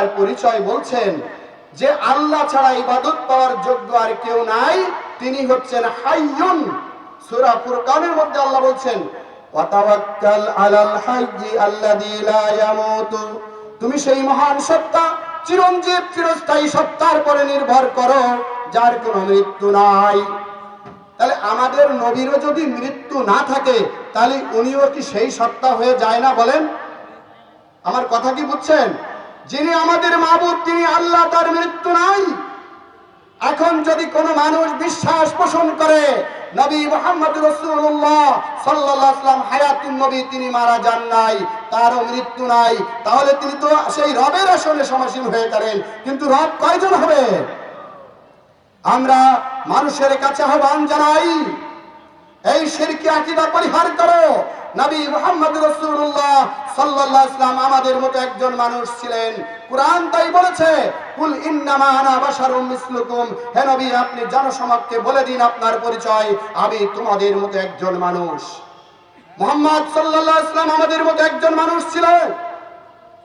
আল্লাহর পরিচয় বলছেন যে আল্লাহ ছাড়া ইবাদত পাওয়ার যোগ্য আর কেউ নাই। তিনি হচ্ছেন হাইয়ুন। সূরা ফুরকানের মধ্যে আল্লাহ বলছেন, ওয়াতাওয়াক্কাল আলাল হাইয়্যি আল্লাযী লা ইয়ামুতু। তুমি সেই মহান সত্তা, চিরঞ্জীব চিরস্থায়ী সত্তার পরে নির্ভর করো, যার কোনো মৃত্যু নাই। তাহলে আমাদের নবীরও যদি মৃত্যু না থাকে, তাহলে উনিও কি সেই সত্তা হয়ে যায় না বলেন? আমার কথা কি বুঝছেন? যিনি আমাদের মাহবুব, তিনি আল্লাহ তার মৃত্যু নাই। এখন যদি কোনো মানুষ বিশ্বাস পোষণ করে, নবী মোহাম্মদ রসুল্লাহ সাল্লাম হায়াতুন নবী তিনি মারা যান নাই, তারও মৃত্যু নাই, তাহলে তিনি তো সেই রবের আসনে সমাসীন হয়ে গেলেন কিন্তু রব কয়জন হবে? আমরা মানুষের কাছে আহ্বান জানাই, এই শিরকি আকীদা পরিহার করো নবী মুহাম্মদ রাসূলুল্লাহ সাল্লাল্লাহু আলাইহি আমাদের মতো একজন মানুষ ছিলেন। কুরআন তাই বলেছে, কুল ইন্নামা আনা বাশারুম মিসলুকুম। হে নবী, আপনি জনসমাজকে বলে দিন আপনার পরিচয়, আমি তোমাদের মতো একজন মানুষ। মুহাম্মদ সাল্লাল্লাহু আলাইহি ওয়াসাল্লাম আমাদের মতো একজন মানুষ ছিলেন।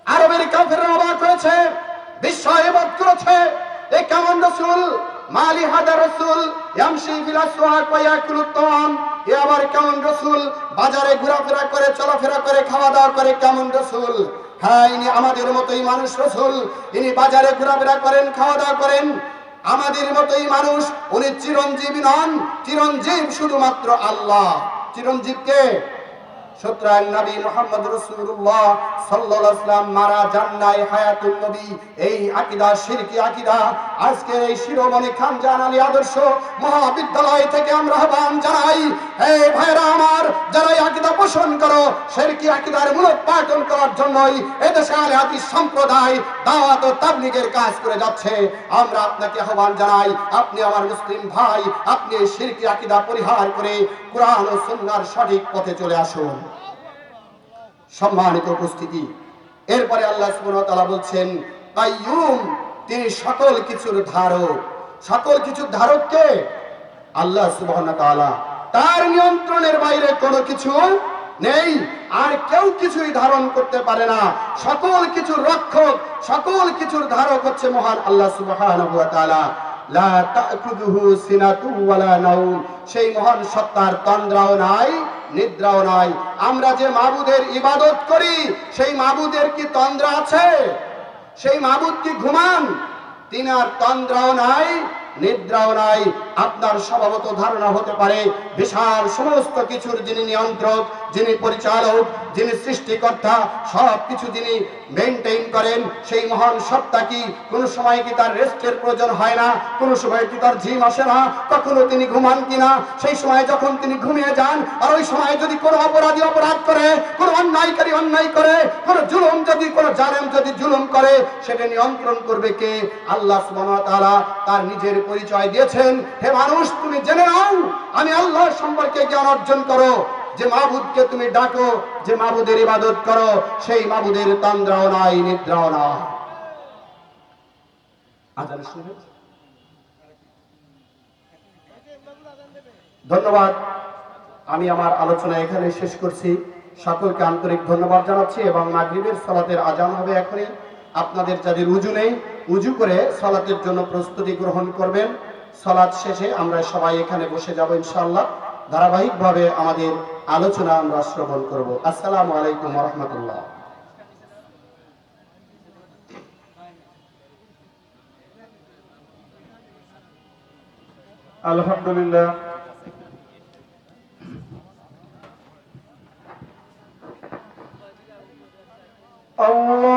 আরবের কাফেররা অবাক হয়েছে, বিস্ময়ে বোধ করেছে, এ কেমন রসুল? মালি হাদা রসুল? ইয়ামশি ফিল আসওয়াক ওয়া ইয়াকুলু তাম এ আবার কেমন রসুল? বাজারে ঘোরাফেরা করে, চলাফেরা করে খাওয়া দাওয়া করে কেমন রসুল? হ্যাঁ ইনি আমাদের মতোই মানুষ রসুল। ইনি বাজারে ঘোরাফেরা করেন খাওয়া দাওয়া করেন। আমাদের মতোই মানুষ, উনি চিরঞ্জীবী নন। চিরঞ্জীব শুধুমাত্র আল্লাহ। চিরঞ্জীব কে? সুতরাং নবী মোহাম্মদ রসুল্লাহ সাল্লাম মারা হায়াতুল নবী। এই আকিদা আকিদা। আজকের এই শিরোমণি খান আদর্শ মহাবিদ্যালয় থেকে আমরা আহ্বান জানাই ভাইরা আমার যারা আকিদা পোষণ করো আকিদার মূলত পাঠন করার জন্যই এদেশে আলে সম্প্রদায় দাওয়াত ও তাবলিগের কাজ করে যাচ্ছে। আমরা আপনাকে আহ্বান জানাই, আপনি আমার মুসলিম ভাই, আপনি শিরকি আকিদা পরিহার করে কোরআন ও সঠিক পথে চলে আসুন। সম্মানিত উপস্থিতি। এরপরে আল্লাহ সুবহানাহু বলছেন, কাইয়ুম, তিনি সকল কিছুর ধারক। সকল কিছুর ধারক কে আল্লাহ সুবহানাহু তাআলা তার নিয়ন্ত্রণের বাইরে কোনো কিছু নেই। আর কেউ কিছুই ধারণ করতে পারে না। সকল কিছুর রক্ষক, সকল কিছুর ধারক হচ্ছে মহান আল্লাহ তাআলা। সেই মহান সত্তার তন্দ্রাও নাই, নিদ্রাও নাই। আমরা যে মাবুদের ইবাদত করি, সেই মাবুদের কি তন্দ্রা আছে? সেই মাবুদ কি ঘুমান? তিনার তন্দ্রাও নাই নিদ্রাও নাই, আপনার স্বভাবত ধারণা হতে পারে, বিশাল সমস্ত কিছুর যিনি নিয়ন্ত্রক, যিনি পরিচালক, যিনি সৃষ্টিকর্তা সব কিছু যিনি মেনটেইন করেন, সেই মহান সত্তা কি? কোন সময় কি তার রেস্টের প্রয়োজন হয় না? কোন সময় কি তার ঝিম আসে না? কখনো তিনি ঘুমান কিনা? সেই সময় যখন তিনি ঘুমিয়ে যান, আর ওই সময় যদি কোনো অপরাধী অপরাধ করে, কোনো অন্যায়কারী অন্যায় করে, কোনো জুলুম যদি, কোনো জালেম যদি জুলুম করে, সেটা নিয়ন্ত্রণ করবে কে? আল্লাহ সুবহানাহু ওয়া তাআলা তার নিজের পরিচয় দিয়েছেন, হে মানুষ, তুমি জেনে নাও, আমি আল্লাহ সম্পর্কে জ্ঞান অর্জন করো। যে মাবুদকে তুমি ডাকো, যে মাবুদের ইবাদত করো, সেই মাবুদের তন্দ্রাও নাই, নিদ্রাও শুরু ধন্যবাদ। আমি আমার আলোচনা এখানে শেষ করছি। সকলকে আন্তরিক ধন্যবাদ জানাচ্ছি এবং মাগরিবের সালাতের আজান হবে এখনই। আপনাদের যাদের উজু নেই উজু করে সলাতের জন্য প্রস্তুতি গ্রহণ করবেন। সলাৎ শেষে আমরা সবাই এখানে বসে যাব ইনশাআল্লাহ। ধারাবাহিকভাবে আমাদের আলোচনা আমরা শ্রবণ করব। আসসালামু আলাইকুম রহমতুল্লাহ। আলহামদুলিল্লাহ। আল্লাহ